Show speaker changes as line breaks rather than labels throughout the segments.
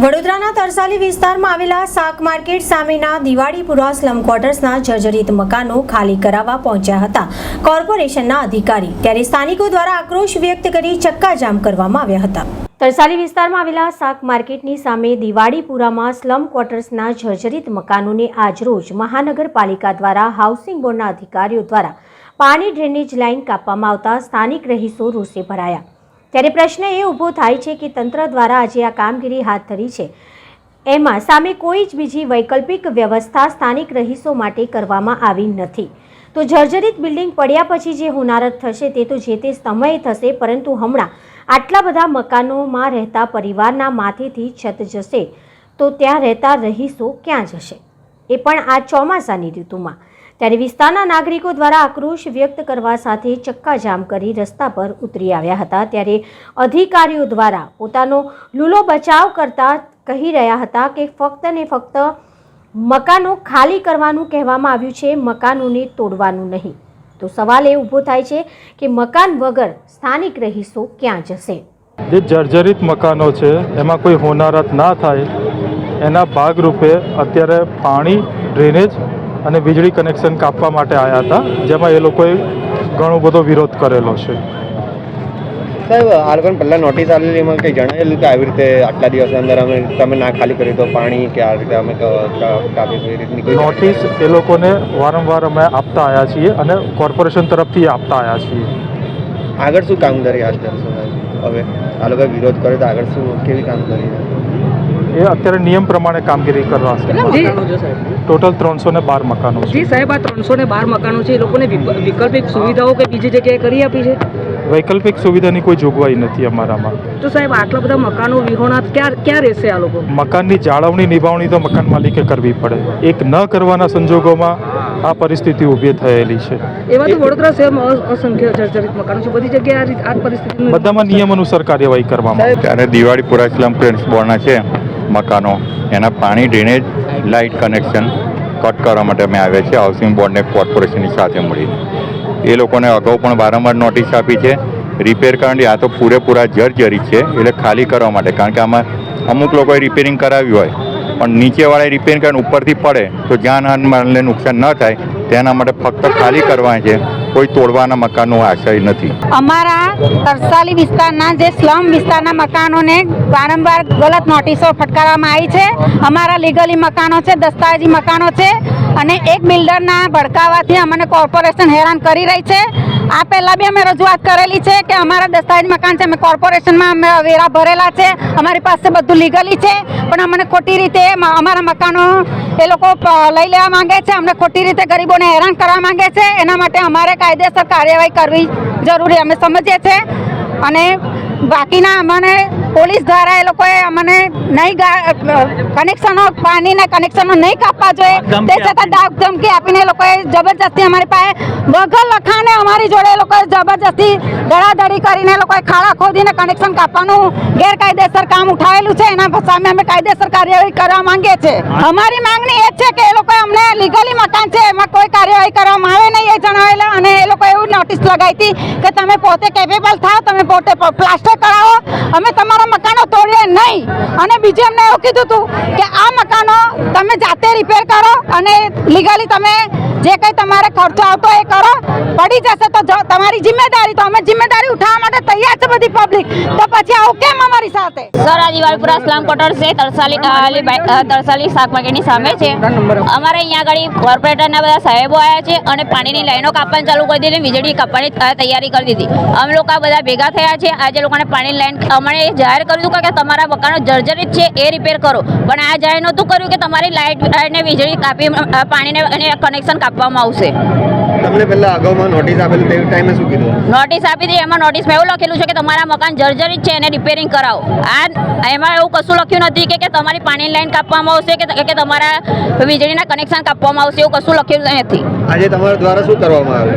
વડોદરાના તરસાલી વિસ્તારમાં આવેલા શાક માર્કેટ સામેના દિવાળીપુરા સ્લમ ક્વાર્ટર્સના જર્જરિત મકાનો ખાલી કરાવવા પહોંચ્યા હતા. કોર્પોરેશનના અધિકારી ત્યારે સ્થાનિકો દ્વારા આક્રોશ વ્યક્ત કરી ચક્કાજામ કરવામાં આવ્યા હતા. તરસાલી વિસ્તારમાં આવેલા શાક માર્કેટની સામે દિવાળીપુરામાં સ્લમ ક્વાર્ટર્સના જર્જરિત મકાનોને આજરોજ મહાનગરપાલિકા દ્વારા હાઉસિંગ બોર્ડના અધિકારીઓ દ્વારા પાણી ડ્રેનેજ લાઇન કાપવામાં આવતા સ્થાનિક રહીશો રોષે ભરાયા. ત્યારે પ્રશ્ન એ ઊભો થાય છે કે તંત્ર દ્વારા આજે આ કામગીરી હાથ ધરી છે. એમાં સામે કોઈ જ બીજી વૈકલ્પિક વ્યવસ્થા સ્થાનિક રહીશો માટે કરવામાં આવી નથી. તો જર્જરિત બિલ્ડિંગ પડ્યા પછી જે હોનારત થશે તે તો જે તે સમયે થશે, પરંતુ હમણાં આટલા બધા મકાનોમાં રહેતા પરિવારના માથેથી છત જશે તો ત્યાં રહેતા રહીશો ક્યાં જશે? એ પણ આ ચોમાસાની ઋતુમાં. ત્યારે વિસ્તારના નાગરિકો દ્વારા આક્રોશ વ્યક્ત કરવા સાથે ચક્કાજામ કરી રસ્તા પર ઉતરી આવ્યા હતા. ત્યારે અધિકારીઓ દ્વારા પોતાનો લૂલો બચાવ કરતા કહી રહ્યા હતા કે ફક્ત ને ફક્ત મકાનો ખાલી કરવાનું કહેવામાં આવ્યું છે, મકાનોને તોડવાનું નહીં. તો સવાલ એ ઊભો થાય છે કે મકાન વગર સ્થાનિક રહીશો ક્યાં જશે?
જે જર્જરિત મકાનો છે, એમાં કોઈ હોનારત ના થાય. એના ભાગરૂપે અત્યારે પાણી, ડ્રેનેજ અને વીજળી કનેક્શન કાપવા માટે આવ્યા હતા. જેમાં એ લોકોએ ઘણો બધો વિરોધ કરેલો છે.
સાહેબ આ લોકોને પહેલાં નોટિસ આવેલી એમાં કંઈ જણાવેલું કે આવી રીતે આટલા દિવસ અંદર અમે તમે ના ખાલી કરી તો પાણી કે આ રીતે અમે ક- ક- કાપીશું એ રીતની કોઈ
નોટિસ એ લોકોને વારંવાર અમે આપતા આવ્યા છીએ અને કોર્પોરેશન તરફથી આપતા આવ્યા છીએ.
આગળ શું કામગીરી હાથ ધરશો હવે આ લોકો વિરોધ કરે તો આગળ શું કેવી કામગીરી
એ અત્યારે નિયમ પ્રમાણે કામગીરી કરવા છે. ટોટલ ત્રણસો ને બાર મકાનો છે.
જી સાહેબ આ ત્રણસો ને બાર મકાનો છે એ લોકોને વૈકલ્પિક સુવિધાઓ કે બીજી જગ્યાએ કરી આપી છે?
વૈકલ્પિક સુવિધાની કોઈ જોગવાઈ નથી અમારામાં.
તો સાહેબ આટલા બધા મકાનો વિહોણા ક્યાં ક્યાં રહેશે આ લોકો?
મકાનની જાળવણી નિભાવણી તો મકાન માલિકે કરવી પડે. એક ન કરવાના સંજોગોમાં આ પરિસ્થિતિ ઊભી થયેલી છે.
એવા તો વડોદરા શહેરમાં અસંખ્ય જર્જરિત મકાનો છે. બધી જગ્યાએ આ પરિસ્થિતિ
બધામાં નિયમ અનુસાર કાર્યવાહી કરવામાં આવે.
દિવાળી દિવાળીપુરા સ્લમ ફ્રેન્ડ્સ બોર્ડના છે. મકાનો. એના પાણી ડ્રેનેજ લાઇટ કનેક્શન કટ કરવા માટે અમે આવ્યા છે હાઉસિંગ બોર્ડને કોર્પોરેશનની સાથે મળી. એ લોકોને અગાઉ પણ વારંવાર નોટિસ આપી છે. રિપેર કારણ આ તો પૂરેપૂરા જર્જરી છે, એટલે ખાલી કરવા માટે. કારણ કે આમાં અમુક લોકોએ રિપેરિંગ કરાવ્યું હોય, પણ નીચેવાળાએ રિપેરિંગ કરીને ઉપરથી પડે, તો જાન માલને નુકસાન ન થાય. તેના માટે ફક્ત ખાલી કરવા છે. કોઈ તોડવાના મકાનનો આશય નથી.
અમારા તરસાલી વિસ્તારના જે સ્લમ વિસ્તારના મકાનોને વારંવાર ગલત નોટિસો ફટકારવામાં આવી છે. અમારા લીગલી મકાનો છે, દસ્તાવેજી મકાનો છે અને એક બિલ્ડરના ભડકાવાથી અમને કોર્પોરેશન હેરાન કરી રહી છે. આ પહેલાં બી અમે રજૂઆત કરેલી છે કે અમારા દસ્તાવેજ મકાન છે, અમે કોર્પોરેશનમાં અમે વેરા ભરેલા છે, અમારી પાસે બધું લીગલી છે, પણ અમને ખોટી રીતે અમારા મકાનો એ લોકો લઈ લેવા માંગે છે, અમને ખોટી રીતે ગરીબોને હેરાન કરવા માંગે છે, એના માટે અમારે કાયદેસર કાર્યવાહી કરવી જરૂરી અમે સમજીએ છીએ. અને બાકીના અમને પોલીસ દ્વારા એ લોકોએ અમને નહીં કનેક્શનો પાણીના કનેક્શનો નહીં કાપવા જોઈએ. તે છતાં દાગ ધમકી આપીને એ લોકોએ જબરજસ્તી અમારી પાસે વગર લખાણે અમારી જોડે એ લોકોએ જબરજસ્તી ધડાધડી કરીને એ લોકોએ ખાડા ખોદીને કનેક્શન કાપવાનું ગેરકાયદેસર કામ ઉઠાવેલું છે. એના સામે અમે કાયદેસર કાર્યવાહી કરવા માંગીએ છીએ. અમારી માંગણી એ જ છે કે એ લોકોએ અમને લીગલી મકાન છે એમાં કોઈ કાર્યવાહી કરવામાં આવે નહીં એ જણાવેલા અને એ લોકો એવું નોટિસ લગાવી હતી કે તમે પોતે કેપેબલ થાઓ તમે પોતે પ્લાસ્ટર અમે તમારા મકાનો નહીં. અને બીજું એમને એવું કીધું હતું કે આ મકાનો તમે જાતે રિપેર કરો અને લીગલી તમે જે કંઈ તમારે ખર્ચો આવતો એ કરો. પડી જશે તો તમારી જિમ્મેદારી તો અમે જિમ્મેદારી ઉઠાવવા માટે તૈયાર છે બધી પબ્લિક તો પછી આવું કેમ અમારી સાથે?
સર આ દિવાળપુરા સ્લામ કોટર છે તરસાલી તરસાલી શાક માર્કેટની સામે છે. અમારે અહીંયા આગળ કોર્પોરેટરના બધા સાહેબો આવ્યા છે અને પાણીની લાઈનો કાપવાની ચાલુ કરી દીધી વીજળી કાપવાની તૈયારી કરી દીધી. અમે લોકો આ બધા ભેગા થયા છે. આજે લોકોને પાણીની લાઈન અમને જાહેર કર્યું હતું કે તમારા મકાનો જર્જરિત છે એ રિપેર કરો. પણ આ જાહેર નહોતું કર્યું કે તમારી લાઇટ અને વીજળી કાપી પાણીને અને કનેક્શન કાપવામાં આવશે.
તમને પહેલાં અગાઉમાં નોટિસ આપેલી તે ટાઈમે શું કીધું?
નોટિસ આપી હતી એમાં નોટિસમાં એવું લખેલું છે કે તમારા મકાન જર્જરિત છે એને રિપેરિંગ કરાવો. આ એમાં એવું કશું લખ્યું નથી કે કે તમારી પાણીની લાઈન કાપવામાં આવશે કે કે તમારા વીજળીના કનેક્શન કાપવામાં આવશે એવું કશું લખ્યું નથી.
આજે તમારા દ્વારા શું કરવામાં આવે?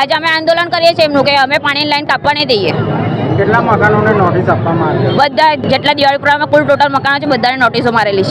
આજે અમે આંદોલન કરીએ છીએ એમનું કે અમે પાણીની લાઈન કાપવા નહીં દઈએ.
કેટલા મકાનોને નોટિસ આપવામાં આવી
બધા જેટલા દિવાળી પ્રોગ્રામમાં કુલ ટોટલ મકાનો છે, બધાને નોટિસો મારેલી છે.